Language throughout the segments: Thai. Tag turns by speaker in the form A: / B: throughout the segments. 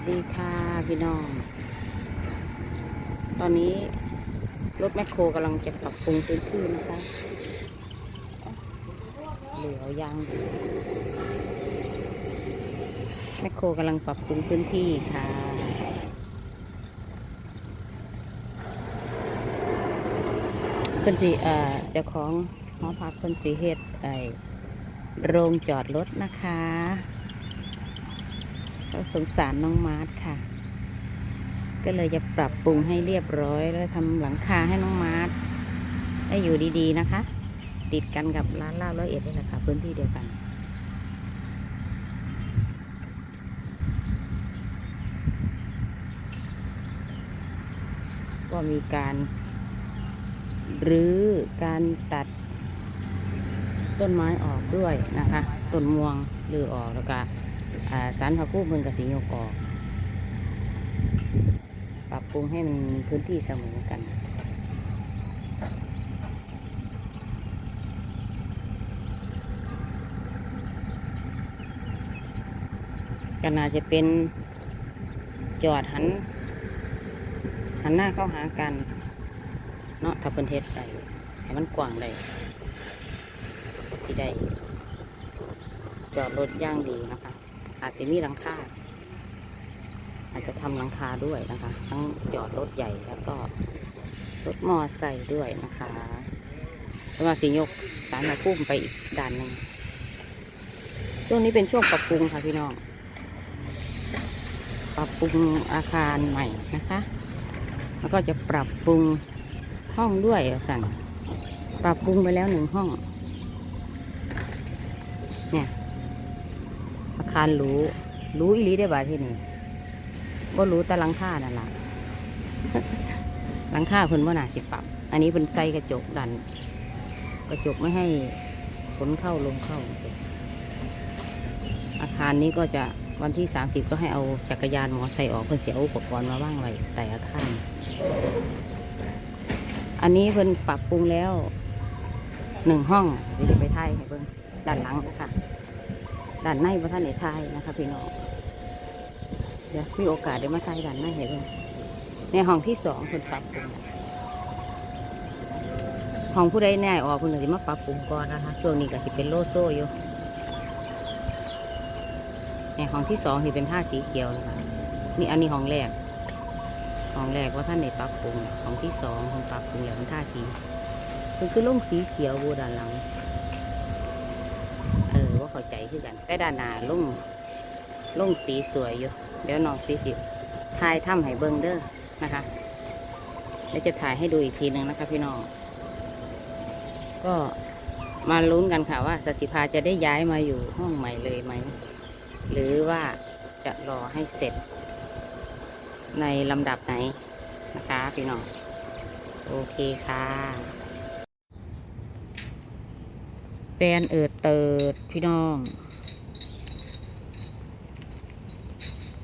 A: สดีค่ะพี่น้อง ตอนนี้รถแมคโครกำลังจะปรับปรุงพื้นที่นะคะ เหลือยางแมคโครกำลังปรับปรุงพื้นที่ค่ะ เพิ่นสีเอ่อจ้าของหอพักเพิ่นสีเฮ็ดไอโรงจอดรถนะคะ เขาสงสารน้องมาร์ทค่ะ ก็เลยจะปรับปรุงให้เรียบร้อย แล้วทำหลังคาให้น้องมาร์ทได้อยู่ดีๆนะคะ ติดกันกับร้านลาบร้อยเอ็ดนี่แหละค่ะพื้นที่เดียวกันก็มีการรื้อการตัดต้นไม้ออกด้วยนะคะต้นม่วงรื้อออกแล้วก็อ่า สารพระกู้เพิ่นกับสีโยกออกปรับปรุงให้มันพื้นที่เสมอกันก็น่าจะเป็นจอดหัน หันหน้าเข้าหากันเนาะถ้าเพิ่นเทศได้ให้มันกว้างได้สิได้จอดรถย่างดีนะคะ อาจจะมีหลังคาอาจจะทำหลังคาด้วยนะคะ ทั้งจอดรถใหญ่แล้วก็รถมอไซค์ด้วยนะคะแล้วมาสิยกสารมาพุ่มไปอีกด้านหนึ่งช่วงนี้เป็นช่วงปรับปรุงค่ะพี่น้อง ปรับปรุงอาคารใหม่นะคะ แล้วก็จะปรับปรุงห้องด้วยสั่นปรับปรุงไปแล้วหนึ่งห้อง เนี่ย คารรูหรูอีลีได้บ่าที่นี่ก็รู้แต่ลังคานั่นแหละหลังคาเพิ่นว่าน่าสิปรับ อันนี้เพิ่นใส่กระจกดัน กระจกไม่ให้ฝนเข้าลมเข้า อาคารนี้ก็จะวันที่สามสิบก็ให้เอาจักรยานมอไซค์ออกเพื่อเสียอุปกรณ์มาว่างไว้แต่อาคารอันนี้เพิ่นปรับปรุงแล้วหนึ่งห้องเดี๋ยวจะไปถ่ายให้เบิ่งด้านหลังค่ะ ด้านในพระท่านในถ่ายนะคะพี่น้องเดี๋ยวมีโอกาสเดี๋ยวมาถ่ายด้านในให้เบิ่งในห้องที่สองเพิ่นปรับปรุงห้องผู้ใดแน่ออกเพิ่นก็สิมาปรับปรุงก่อนนะคะช่วงนี้ก็สิเป็นโลโซ่อยู่ในห้องที่สองที่เป็นท่าสีเขียวนะคะนี่อันนี้ห้องแรกห้องแรกว่าท่านในปรับปรุงห้องที่สองคนปรับปรุงแล้วเป็นท่าสีมันคือล่งสีเขียวบูด้านหลัง เออว่าเข้าใจคือกัน แต่ด้านหน้าลุ่งลุ่งสีสวยอยู่ เดี๋ยวน้องสีสิถ่ายถ้ำให้เบิ้งเด้อนะคะแล้วจะถ่ายให้ดูอีกทีหนึ่งนะคะพี่น้อง ก็มาลุ้นกันค่ะว่าสสิภาจะได้ย้ายมาอยู่ห้องใหม่เลยไหม หรือว่าจะรอให้เสร็จ ในลำดับไหนนะคะพี่น้อง โอเคค่ะ แปนเอิดเติดพี่น้อง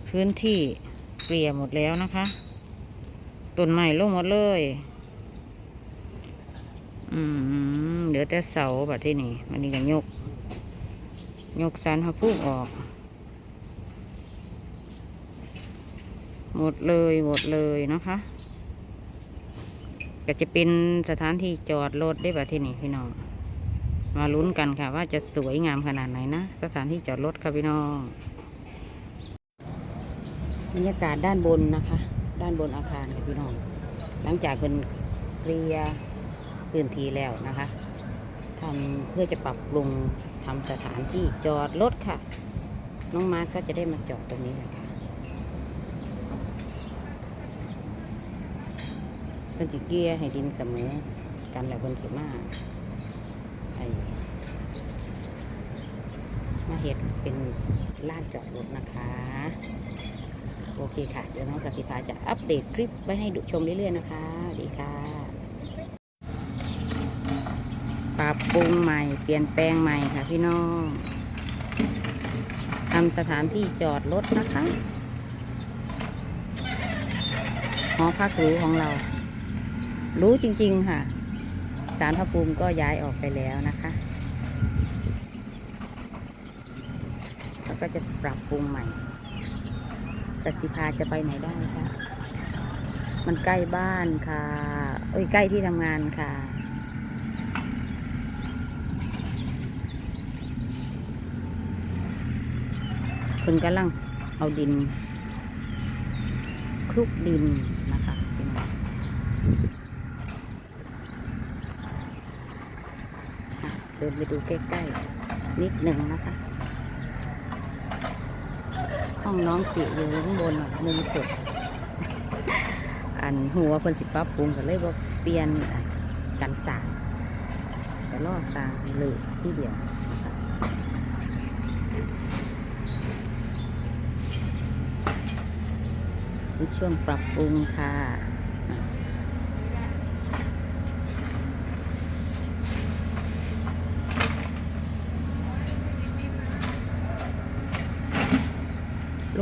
A: พื้นที่เกลี่ยหมดแล้วนะคะต้นใหม่ลงหมดเลย อืมเหลือแต่เสาแบบที่นี่อันนี้ก็ยก ยกสารพระพุ่มออก หมดเลยหมดเลยนะคะก็จะเป็นสถานที่จอดรถได้แบบที่นี่พี่น้อง มาลุ้นกันค่ะว่าจะสวยงามขนาดไหนนะ สถานที่จอดรถค่ะพี่น้องบรรยากาศด้านบนนะคะ ด้านบนอาคารค่ะพี่น้อง หลังจากเป็นเคลียร์พื้นที่แล้วนะคะทำเพื่อจะปรับปรุงทำสถานที่จอดรถค่ะ น้องมาร์คก็จะได้มาจอดตรงนี้นะคะเพิ่นสิเกียให้ดินเสมอกันแหล้วเพิ่นสิมา ไอ้มาเฮ็ดเป็นลานจอดรถนะคะ โอเคค่ะ เดี๋ยวน้องสัติภาจะอัปเดตคลิปไว้ให้ดูชมเรื่อยๆนะคะ ดีค่ะ ปรับปรุงใหม่ เปลี่ยนแปลงใหม่ค่ะพี่น้องทำสถานที่จอดรถนะคะหอพักหรูของเรา รู้จริง ๆ ค่ะ สารพระภูมิก็ย้ายออกไปแล้วนะคะแล้วก็จะปรับปรุงใหม่สสัสิภาจะไปไหนได้คะ มันใกล้บ้านค่ะ เอ้ยใกล้ที่ทำงานค่ะคุณกำลังเอาดินคลุกดินนะคะพี่น้องอะ เดินไปดูใกล้ๆ นิดหนึ่งนะคะ ห้องน้องสิอยู่ข้างบนมุมสุดอันหัวาเพิ่นสิปรับปรุงก็เลยบ่เปลี่ยนกันสาดแต่รอสางเลยที่เดียวนะคะนี่ช่วงปรับปรุงค่ะ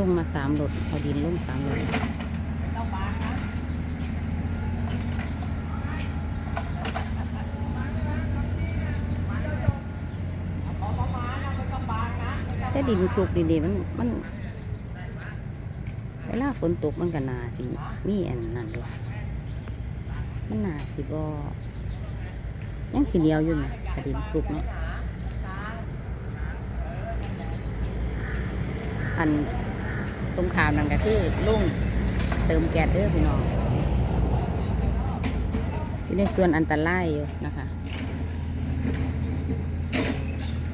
A: งมาสามรถเอาดินลงสามรถแต่ดินคลุกดีๆมันมันเวลาฝนตกมันก็นาสิมีอันนั้นเลยมันนาสิบอยังสีเหนียวอยู่นะแต่ดินคลุกเนาะอัน ตรงขามนั่นก็คือลุงเติมแก๊สเด้อพี่น้องอยู่ในส่วนอันตรายอยู่นะคะ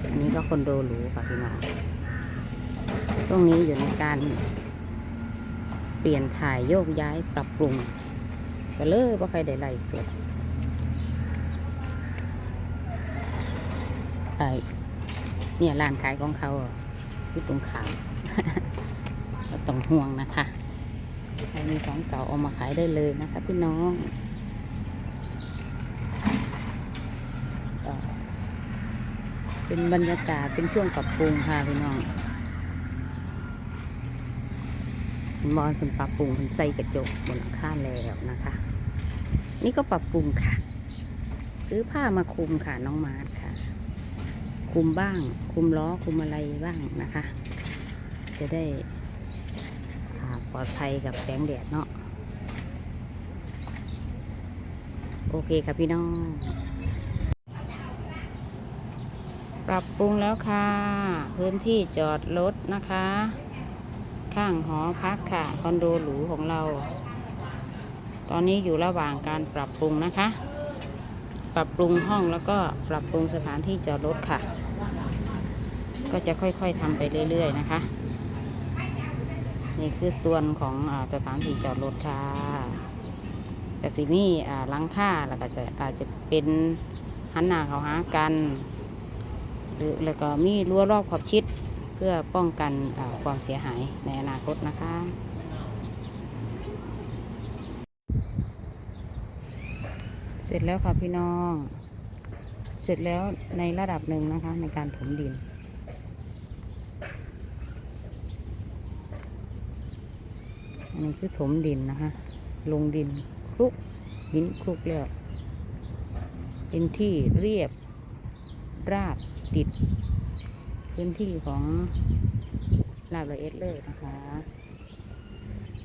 A: อันนี้ก็คอนโดหรูค่ะพี่น้อง ช่วงนี้อยู่ในการ เปลี่ยนถ่ายโยกย้ายปรับปรุงก็เลยว่าใครได้ไล่สดไอเนี่ยร้านขายของเขาอยู่ตรงขาม ต้องห่วงนะคะใครมีของเก่าเอามาขายได้เลยนะคะ พี่น้องเป็นบรรยากาศเป็นช่วงปรับปรุงค่ะพี่น้องมอนเป็นปรับปรุงเป็นใส่กระจกบนหลังคาแล้วนะคะ นี่ก็ปรับปรุงค่ะ ซื้อผ้ามาคลุมค่ะน้องมาร์ทค่ะคลุมบ้างคลุมล้อคลุมอะไรบ้างนะคะ จะได้ ลอดภัยกับแสงแดดเนาะโอเคค่ะพี่น้อง ปรับปรุงแล้วค่ะ พื้นที่จอดรถนะคะ ข้างหอพักค่ะ คอนโดหรูของเรา ตอนนี้อยู่ระหว่างการปรับปรุงนะคะ ปรับปรุงห้องแล้วก็ปรับปรุงสถานที่จอดรถค่ะ ก็จะค่อยๆทำไปเรื่อยๆนะคะ นี่คือส่วนของอสถานที่จอดรถค่ะแต่สิมีลังค่าแล้วก็จะอาจจะเป็นหันหน้าเขาหากัน หรือแล้วก็มีรั้วรอบขอบชิดเพื่อป้องกันความเสียหายในอนาคตนะคะเสร็จแล้วค่ะพี่น้อง เสร็จแล้วในระดับหนึ่งนะคะในการถมดิน อันนี้คือถมดินนะคะลงดินคลุกหินคลุกแล้วเป็นที่เรียบราบติด พื้นที่ของลาบละเอ็ดเลยนะคะ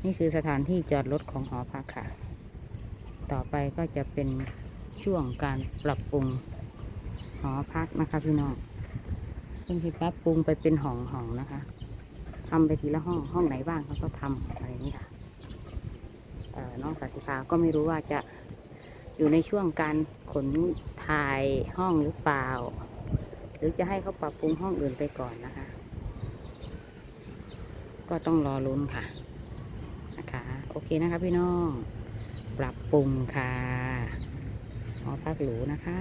A: นี่คือสถานที่จอดรถของหอพักค่ะ ต่อไปก็จะเป็นช่วงการปรับปรุงหอพักนะคะพี่น้องเพิ่งที่ปรับปรุงไปเป็นห้องห้องนะคะ ทำไปทีละห้องห้องไหนบ้างเขาก็ทำอะไรนี้ค่ะน้องสาสิภาก็ไม่รู้ว่าจะอยู่ในช่วงการขนถ่ายห้องหรือเปล่า หรือจะให้เขาปรับปรุงห้องอื่นไปก่อนนะคะ ก็ต้องรอลุ้นค่ะนะคะโอเคนะคะพี่น้อง ปรับปรุงค่ะหอพักหรูนะคะ